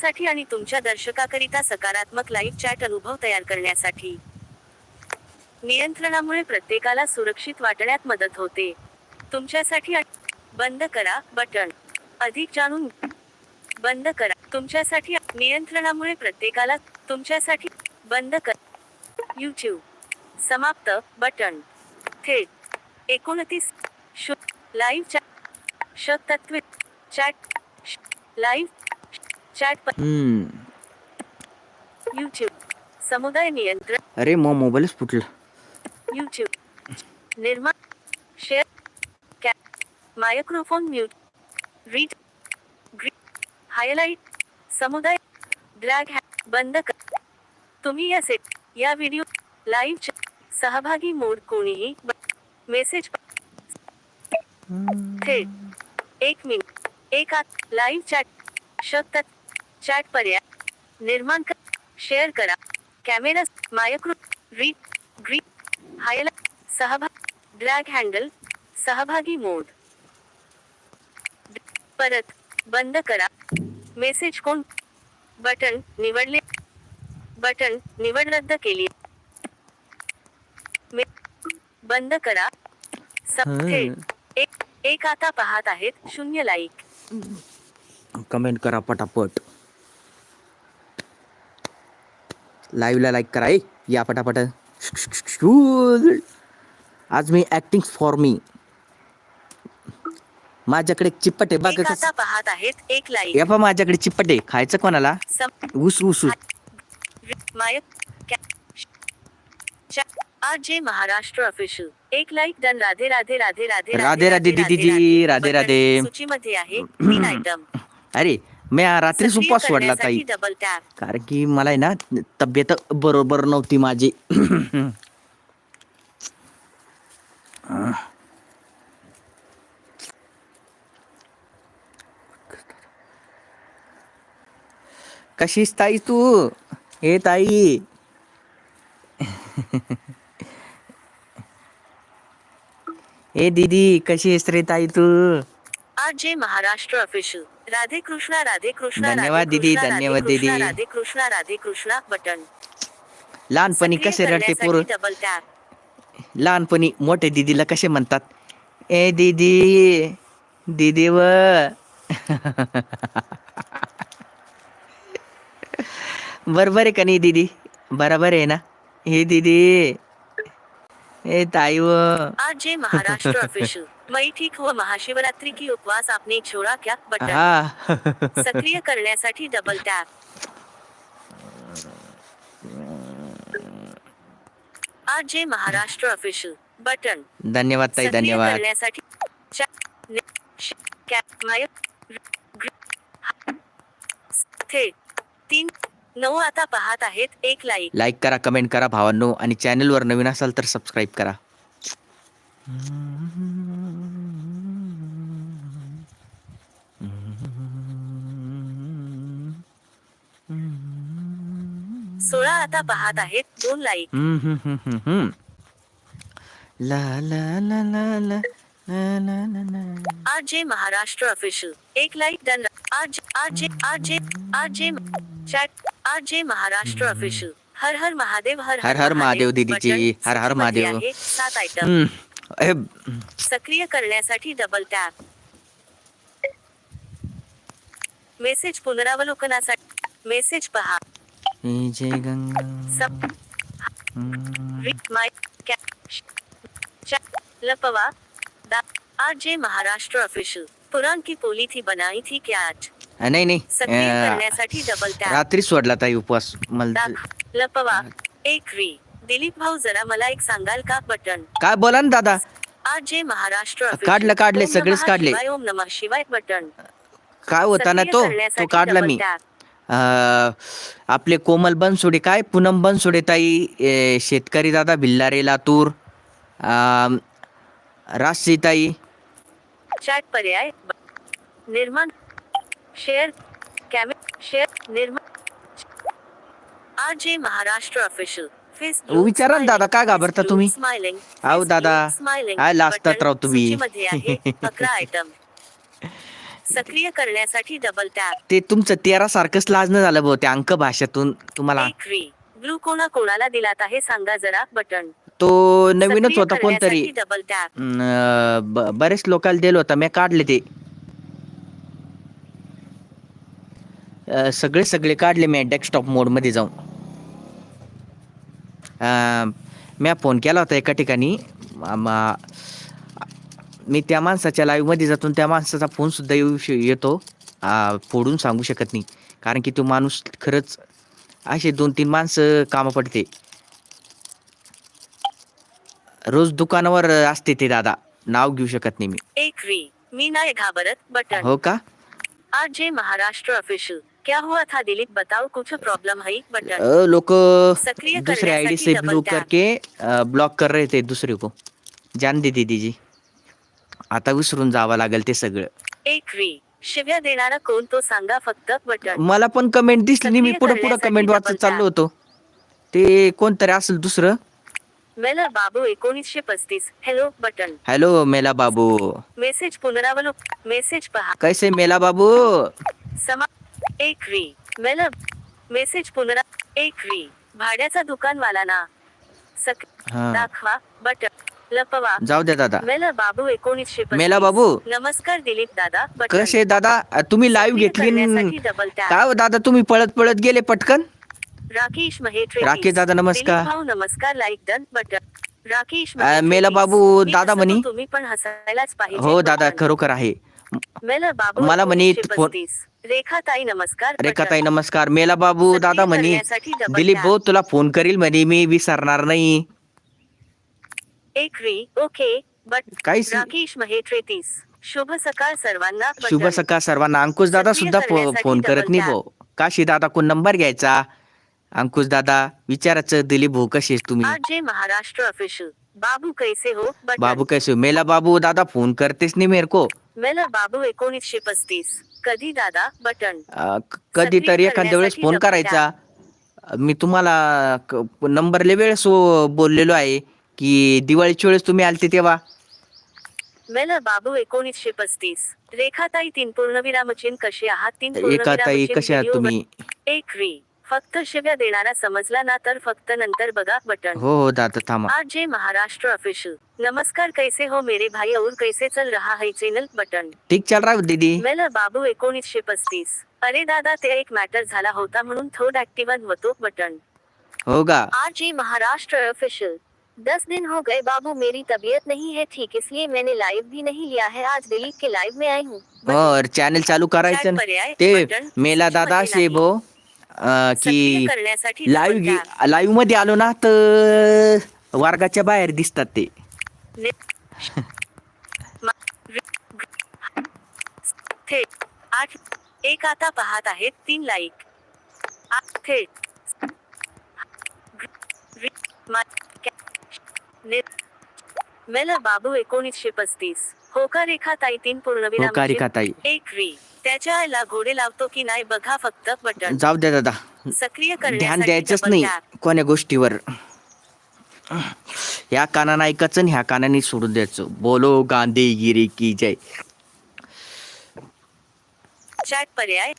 साठी आणि तुमच्या दर्शकाकरिता सकारात्मक लाईव्ह चॅट अनुभव तयार करण्यासाठी. नियंत्रणामुळे प्रत्येकाला सुरक्षित वाटण्यात मदत होते. तुमच्यासाठी बंद करा बटन. अधिक जाणून बंद करा. तुमच्यासाठी नियंत्रणामुळे प्रत्येकाला तुमच्यासाठी बंद कर यूट्यूब समाप्त बटन. थेट. एकोणतीस शु लाईव्ह चॅट श चॅट लाईव्ह चॅट यूट्यूब समुदाय नियंत्रण. अरे मग मोबाईलच फुटला. यूट्यूब निर्माण. Share microphone mute read highlight समुदाय. ड्रॅग हॅ बंद कर. तुम्ही या सेट या व्हिडिओ लाईव्ह सहभागी मोड कोणीही मेसेज थेट एक मिनिट एक आत. लाईव्ह चॅट शकतात चॅट पर्याय निर्माण कर शेअर करा कॅमेरा मायक्रो रीड ग्री हायलाइट सहभाग ड्रॅग हँडल सहभागी मोड. परत बंद करा. मेसेज कोण? बटन निवडले. बटन निवड रद्द केली. बंद करा. एक एक आता पाहत आहेत शून्य लाईक कमेंट करा पटापट. लाईव्हला लाईक करा. ए या पटापट आज मी ऍक्टिंग फॉर मी माझ्याकडे चिप्पट आहे बघा कसं पाहत आहेत एक लाईक या पा माझ्याकडे चिप्पट आहे खायचं कोणाला? ऊस ऊस ऊस. आज जे महाराष्ट्र ऑफिशियल एक लाईक डन राधे राधे राधे राधे राधे राधे दीदीजी, राधे राधे. सूचीमध्ये आहे तीन आयटम अरे मी आ- रात्रीच उपवास सोडला ताई. डबल टॅप कारण की मला आहे ना तब्येत बरोबर नव्हती माझी. कशीस ताई तू? हे ताई. ए दीदी कशी आहेस रे ताई तू? आज जे महाराष्ट्र ऑफिशियल राधे कृष्णा राधे कृष्णा धन्यवाद राधे दीदी, कृष्णा, धन्यवाद दीदी. राधे कृष्णा राधे कृष्णा बटन. लहानपणी कसे रडते पोर? लहानपणी मोठे दीदीला कसे म्हणतात? ए दीदी दीदी व. बरोबर आहे का नाही दीदी? बरोबर आहे ना? हे दीदी ए ताई व. आज जे महाराष्ट्र मई ठीक व महाशिवरात्रि की उपवास आपने छोड़ा क्या? बटन हा. सक्रिय करण्यासाठी डबल टॅप आज जे महाराष्ट्र ऑफिशियल बटन. धन्यवाद ताई धन्यवाद. करण्यासाठी तीन नऊ आता पाहत आहेत एक लाईक लाईक करा कमेंट करा भावांनो आणि चॅनलवर नवीन असाल तर सबस्क्राईब करा. सोळा आता पाहत आहेत. दोन लाईक हम्म, हम्म, हम्म, ला ला ला ला ला महाराष्ट्र ऑफिशियल एक लाइक डन आज महाराष्ट्र ऑफिशियल हर हर महादेव हर हर हर महादेव दीदी जी हर हर महादेव. सात आयटम सक्रिय करण्यासाठी डबल टॅप मेसेज पुनरावलोकनासाठी. मेसेज पहा. गंगा लपवा आज जे महाराष्ट्र ऑफिशियल पुराण की पोली थी बनाई थी क्या आज नाही रात्री सोडला ताई उपवास मला लपवा एक री दिलीप भाऊ जरा मला एक सांगाल का बटन काय बोला ना दादा आज जे महाराष्ट्र. काढलं, काढले, सगळेच काढले. ओम नमः शिवाय बटन काय होता ना तो तो काढला मी आपले कोमल बनसोडे काय? पूनम बनसोडे ताई ए, शेतकरी दादा भिल्लारे लातूर. राशी ताई. चॅट पर्याय. निर्माण. शेअर. कॅमे शेअर. निर्माण. आज महाराष्ट्र ऑफिशियल फेसबुक विचारा ना दादा, काय घाबरता तुम्ही? स्माइलिंग अहो दादा, काय लाजतात राव तुम्ही? आहे. अकरा आयटम सक्रिय करण्यासाठी डबल टॅप ते तुमचं तेरा सारखंच लाजणं झालं भाऊ त्या अंक भाषातून तुम्हाला. एक री ब्लू कोणा कोणाला दिलात आहे? सांगा जरा बटन. तो नवीनच होता कोणतरी. डबल टॅप अं, ब- बरेच लोकांना दिलं होतं. मी काढले ते. अं, सगळे सगळे काढले मी डेस्कटॉप मोडमध्ये जाऊन. अं, मी फोन केला होता एका ठिकाणी. मी त्या माणसाच्या लाईव्हमध्ये जातून त्या माणसाचा फोन सुद्धा येऊ येतो. फोडून सांगू शकत नाही. कारण की तो माणूस खरंच असे दोन तीन माणसं कामं पडते. रोज दुकानावर असते ते दादा. नाव घेऊ शकत नाही मी. एक री मी नाही घाबरत बटन. हो का? आज जे महाराष्ट्र ऑफिशियल क्या हुआ था दिलीप? बताओ कुछ प्रॉब्लम है? बटन. लोग सक्रिय दूसरे आईडी से ब्लू. करके ब्लॉक कर रहे थे दुसरे को. जान दे दीदी जी. आता विसरून जावं लागेल ते सगळं. एक री शिव्या देणारा कोण तो सांगा फक्त बटन. मला पण कमेंट दिसली मी पुढे पुढे कमेंट वाचत चाललो. होतो. ते कोणतरी असेल दुसरं. मेला बाबू एकोणीसशे पस्तीस. Hello button. हॅलो मेला बाबू. मेसेज पुनरावलोक मेसेज पहा. कैसे मेला बाबू? समा एक री मेला मेसेज पुनरा एक री भाड्याचा दुकानवाला ना. सक हा. दाखवा बटन. लपवा जाऊ द्या दादा मेला बाबू एकोणीसशे. मेला बाबू. नमस्कार दिलीप दादा कसे दादा तुम्ही लाईव्ह घेतली. काय हो दादा तुम्ही पळत पळत गेले पटकन राकेश महेत्रे राकेश दादा, नमस्कार. नमस्कार लाईक डन बटन राकेश मेला. बाबू, दादा म्हणी. तुम्ही पण हसायलाच पाहिजे हो दादा. खरोखर आहे मेला बाबू मला म्हणे. रेखाताई नमस्कार रेखाताई. नमस्कार मेला बाबू दादा म्हणे दिलीप. भाऊ तुला फोन करील म्हणे मी विसरणार नाही बट काहीच राकेश महेत्रे तीस. शुभ सकाळ सर्वांना. शुभ सकाळ सर्वांना. अंकुश दादा सक्रिय सुद्धा फो- करण्यासाठी फोन करत double नाही. भाऊ काशी दादा कोण नंबर घ्यायचा. अंकुश दादा विचारायचं दिलीप भाऊ कसे आहेत तुम्ही? आज जे महाराष्ट्र ऑफिशियल बाबू कैसे हो? बटन. बाबू कैसे हो? मेला बाबू दादा फोन करतेच नाही मेरे को? मेला बाबू एकोणीसशे पस्तीस. कधी दादा? बटन अं, क- कधीतरी एखाद्या वेळेस करण्यासाठी फोन double करायचा. मी तुम्हाला नंबर लय वेळेस बोललेलो आहे. की दिवाळीच्या वेळेस तुम्ही आलते तेव्हा? मेला बाबू एकोणीसशे पस्तीस. रेखाताई तीन पूर्णविराम चिन्ह कसे आहात? तीन एका पूर्णविराम ताई चिन्ह कशा आहात तुम्ही एक री फक्त शिव्या देणारा समजला ना तर फक्त नंतर बघा बटन. हो हो दादा थांबा. आज जे महाराष्ट्र ऑफिशियल नमस्कार कैसे हो मेरे भाई? और कैसे चल रहा है चैनल बटन. ठीक चल रहा है दीदी? मेला बाबू एकोणीसशे पस्तीस. अरे दादा ते एक मॅटर झाला होता म्हणून थोडा ऍक्टिव्ह होतो बटन. होगा आज ये महाराष्ट्र ऑफिशियल दस दिन हो गए बाबू मेरी तबीयत नहीं है ठीक इसलिए मैंने लाइव भी नहीं लिया है। आज दिलीप के लाइव में आई हूँ। और चॅनल चालू करायचं ते मेला दादा. भो अं, की लाईव्ह tap. लाईव्ह मध्ये आलो ना तर वर्गाच्या बाहेर दिसतात ते. थेट आठ एक आता पाहत आहेत तीन लाईक आ- थेट रि- मा- मेला बाबू एकोणीसशे पस्तीस. होका रेखा ताई तीन पूर्णविराम होका रेखाताई. एक री त्याच्या आईला घोडे लावतो की नाही बघा फक्त बटन. जाऊ द्या दादा. सक्रिय ध्यान द्यायचंच नाही. कोण्या गोष्टीवर. ह्या कानानं ऐकायचं आणि ह्या कानाने सोडून द्यायचं. बोलो गांधीगिरी की जय. चॅट पर्याय.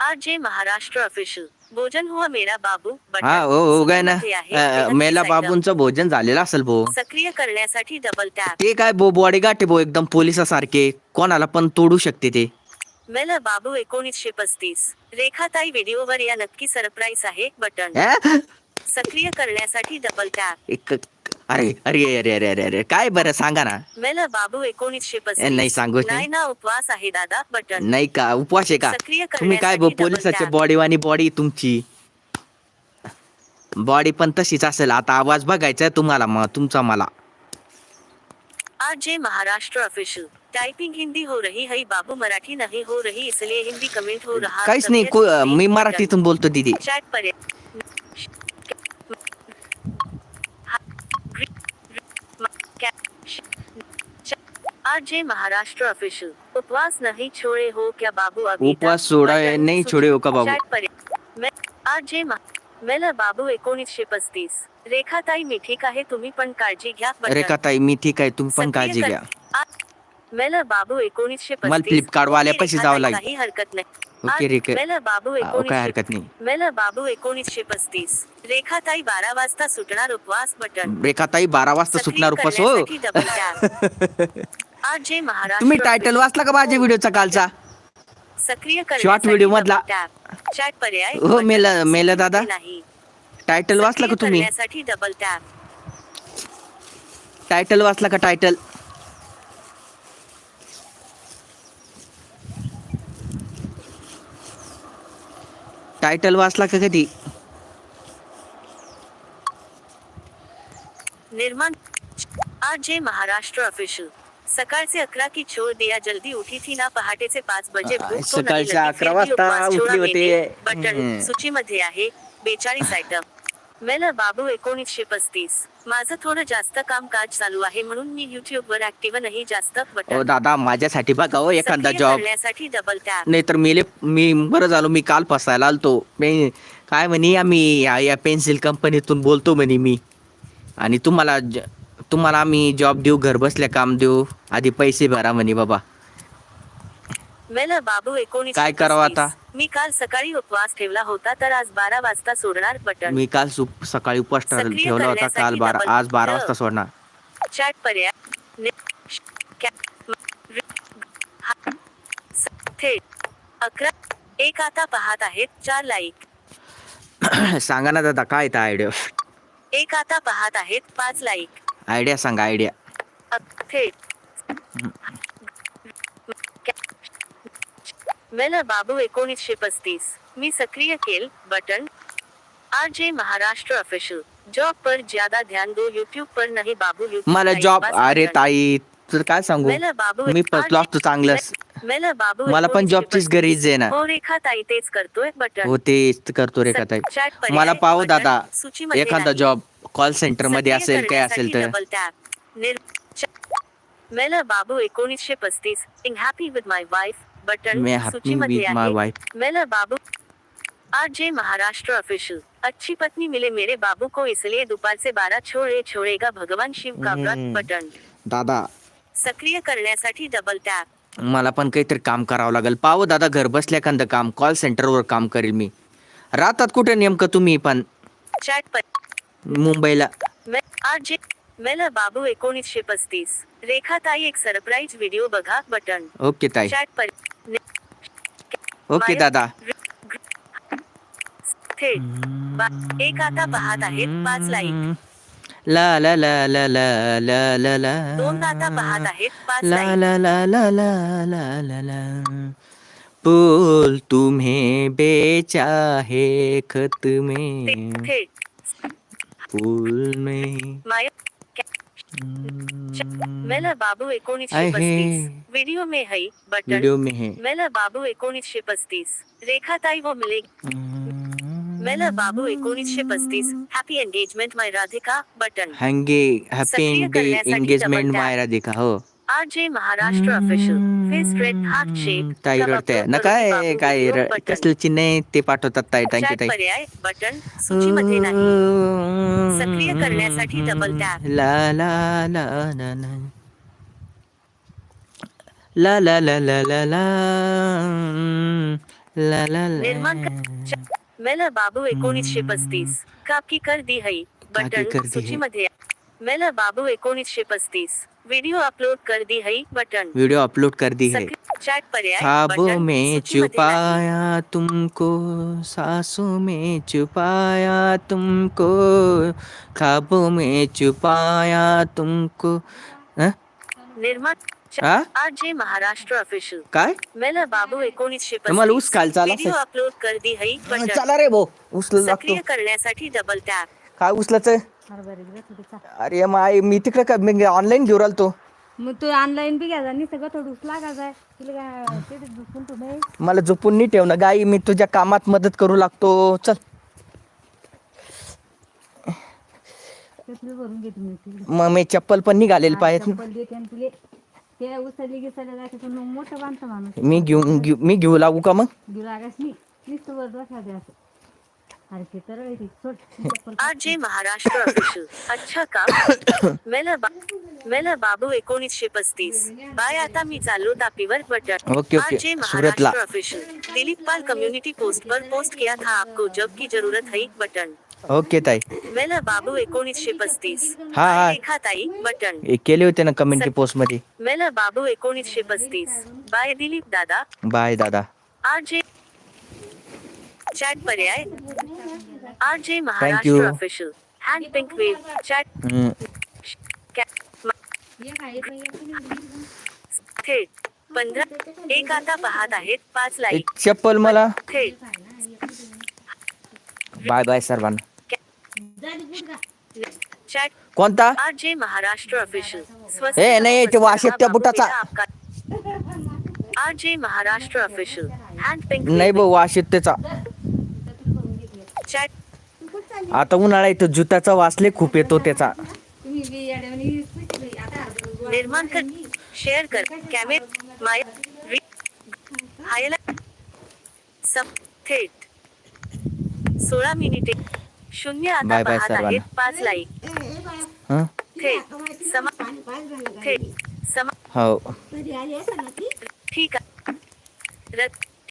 ने- श- कॅ- न- आज जे महाराष्ट्र ऑफिशियल भोजन हुआ मेरा बाबू हा हो हो ना. अं, मेला. बाबूंचं भोजन झालेलं असेल भो. सक्रिय करण्यासाठी डबल टॅप ते काय भो बॉडी गाठे भो एकदम पोलिसासारखे. कोणाला पण तोडू शकते ते. मेला बाबू एकोणीसशे पस्तीस. रेखाताई व्हिडिओवर या नक्की सरप्राईज आहे बटन. अं? सक्रिय करण्यासाठी डबल टॅप एक अरे अरे अरे अरे अरे अरे काय बरं सांगा ना. मेला बाबू एकोणीसशे ए, पस्तीस नाही सांगूच नाही. ना उपवास आहे दादा बटन. नाही का उपवास आहे का? सक्रिय तुम्ही काय करण्यासाठी double tap. बॉडी वाणी बॉडी तुमची? बॉडी पण तशीच असेल. आता आवाज बघायचा आहे तुम्हाला मग तुमचा मला. आज जे महाराष्ट्र ऑफिशियल टाइपिंग हिंदी हो रही है बाबू मराठी नहीं हो रही इसलिए हिंदी कमेंट हो रहा. काहीच नाही को- मी. मराठीतून बोलतो दीदी. चॅट पर्याय आज जे महाराष्ट्र ऑफिशियल उपवास नहीं छोड़े हो क्या बाबू अभी? उपवास सोडा है. नहीं छोड़े हो का बाबू? आज जे मेला बाबू एकोणीसशे पस्तीस रेखाताई मी ठीक आहे तुम्ही पण काळजी घ्या. रेखाताई मी ठीक आहे तुम्ही पण काळजी घ्या मेल बाबू एकोणीसशे मला. फ्लिपकार्ट वाल्या ओके, पैसे जावं लागेल. काही हरकत नाही ओके, आज रेखा. मेल बाबू काय हरकत नाही मेल बाबू एकोणीसशे पस्तीस रेखाताई बारा वाजता सुटणार उपवास बटन रेखाताई बारा वाजता सुटणार उपवास हो आज जे महाराष्ट्र तुम्ही टायटल वाचला का माझ्या व्हिडिओचा कालचा? सक्रिय Short video मधला. चॅट पर्याय हो, मेला- मेला दादा. नाही. टायटल वाचला का तुम्ही? डबल टॅप टायटल वाचला का टायटल टायटल वाचला का कधी? निर्माण आज जे महाराष्ट्र ऑफिशियल सकाळचे अकरा की छोड़ दिया जल्दी उठी थी ना पहाटेचे पाच बजे आ, भूक तो नहीं सकाळचे लगी, अकरा वाजता उठले होते. बटन. सूचीमध्ये आहे बेचाळीस आयटम मेल बाबू एकोणीसशे पस्तीस. माझं थोडं जास्त काम काज चालू आहे म्हणून मी युट्यूब वर ऍक्टिव्ह नाही जास्त ओ दादा माझ्यासाठी बघा हो एखादा जॉब डबल टॅप नाही तर मेले मी बरं झालो मी काल फसायला आलतो. मी काय म्हणे आम्ही या पेन्सिल कंपनीतून बोलतो म्हणे मी. आणि तुम्हाला तुम्हाला आम्ही जॉब देऊ घर बसल्या काम देऊ आधी पैसे भरा म्हणे बाबा. बाबू एकोणीस काय करावं आता? मी काल सकाळी उपवास ठेवला होता तर आज बारा वाजता सोडणार बटन. मी काल सकाळी उपवास सक्रिय ठेवला होता करण्यासाठी काल बारा double आज बारा. वाजता सोडणार. चॅट पर्याय. ने- श- कॅ- म- रि- हा- स- थेट अकरा एक आता पाहत आहेत चार लाईक सांगा ना दादा काय आयडिया एक आता पाहत आहेत पाच लाईक आयडिया सांगा आयडिया. मेल बाबू एकोणीसशे पस्तीस. मी सक्रिय केल बटन. आज जे महाराष्ट्र ऑफिशियल जॉब पर ज्यादा ध्यान दो यूट्यूब पर नहीं बाबू मला जॉब अरे. ताई तुझं काय सांगू? मी फसलो असतो चांगलं मेल बाबू मला पण 19 जॉबचीच गरज आहे ना. हो रेखा ताई तेच करतोय बटन. हो तेच करतो रे ताई. मला पाहू दादा एखादा. जॉब कॉल सेंटरमध्ये असेल काय असेल तर. मेल बाबू एकोणीसशे पस्तीस. In happy with my wife button मैं विथ माय वाइफ मेल बाबू. आज जे महाराष्ट्र ऑफिशियल अच्छी पत्नी मिले मेरे बाबू को इसलिए दोपहर से बारह छोड़े छोड़ेगा भगवान शिव का व्रत. बटन दादा. सक्रिय करण्यासाठी डबल टॅप मला पण काहीतरी काम करावं लागेल. पाहू दादा घर बसल्या एखादं काम. कॉल सेंटरवर काम करेल मी. राहतात कुठे नेमकं तुम्ही पण? चॅट मुंबईला बाबू एकोणीसशे पस्तीस रेखा ताई एक सरप्राईज व्हिडिओ बघा बटन ओके ताई चॅट ओके दादा थेट एक आता पाहत आहेत पाच लाईक ला ला ला ला ला ला ला ला दोन आता पाहत आहेत पाच ला ला ला ला ला ला ला ला तुम्हें बेचा है खत में थेट फूल में मेला बाबू एकोणीसशे वीडियो पस्तीस। व्हिडिओ में है बटन। वीडियो में है। मेला बाबू एकोणीसशे पस्तीस। रेखा ताई वो मिले। मेला बाबू एकोणीसशे पस्तीस। Happy engagement my Radhika button. हँगे happy engagement my Radhika हो। आज जे Maharashtra official face red heart shape ताई रडते. ना काय कसलं चिन्ह आहे ते पाठवतात ताई. थँक्यू चॅट ताई. पर्याय बटन सूचीमध्ये नाही. सक्रिय करण्यासाठी double tap. ला ला ला ला ला. ला ला ला ला ला ला. निर्माण मेल बाबू एकोणीसशे पस्तीस. कापकी कर दी है. बटन. सूचीमध्ये मेल बाबू एकोणीसशे पस्तीस. व्हिडिओ अपलोड कर दी है बटन। वीडियो अपलोड कर दी है। चॅट पर्याय ख्वाबों बटन में. छुपाया तुमको सांसों में छुपाया तुमको ख्वाबों में छुपाया तुमको हा? आज जे महाराष्ट्र ऑफिशियल काय? मेल बाबू एकोणीसशे तुम्हाला ऊस खायला चाला व्हिडिओ अपलोड कर दी है बटन। चला रे भाऊ उचल लागतो. सक्रिय करण्यासाठी डबल टॅप काय उचलाच अरे माय मी तिकडे मी ऑनलाईन घेऊन आलतो. मग तू ऑनलाईन बी घ्यायचा आणि सगळं थोडं तुला काय तिथे झोपून तू नाही मला झोपून नाही ठेवणं गाई मी तुझ्या कामात मदत करू लागतो. चल. तिथलं भरून घेते मी तिला मग मी चप्पल पण निघालेली पाहिजे चप्पल देते आणि तुले ते उचलली गिचलले जायचं पण मग मोठं बांधतं माणूस. मी घेऊन घेऊ मी घेऊ लागू का मग? नाही नुसतं वर जे महाराष्ट्र ऑफिशियल अच्छा का? मेला बा मेला बाबू एकोणीसशे पस्तीस. बाय आता मी चाललो तापीवर बटन ओके, ओके. जे सूरतला. Maharashtra official Dilip Pal community post पर पोस्ट किया था आपको जब की जरूरत है बटन. ओके ताई. मेला बाबू एकोणीसशे पस्तीस. हा, हा. रेखा ताई बटन. हे केले होते ना कम्युनिटी पोस्टमध्ये. मेला बाबू एकोणीसशे पस्तीस. बाय दिलीप दादा. बाय दादा. आर जे चॅट पर्याय R J. Maharashtra official hand pink wave chat. थेट पंधरा. एक आता पाहत आहेत. पाच लाईक चप्पल मला. थेट बाय बाय सर्वांना. चॅट कोणता? आर जे महाराष्ट्र ऑफिशियल ए, नाही, ते वाशिक त्या बुटाचा. R J Maharashtra official hand pink नाही भाऊ वाशित त्याचा आता उन्हाळा इथं जुत्याचा वासले खूप येतो त्याचा निर्माण कर शेअर कर कॅमे माय थेट सोळा मिनिटे शून्य आता पाहत. आहेत पाच लाईक? थेट समा थेट समा हो ठीक आहे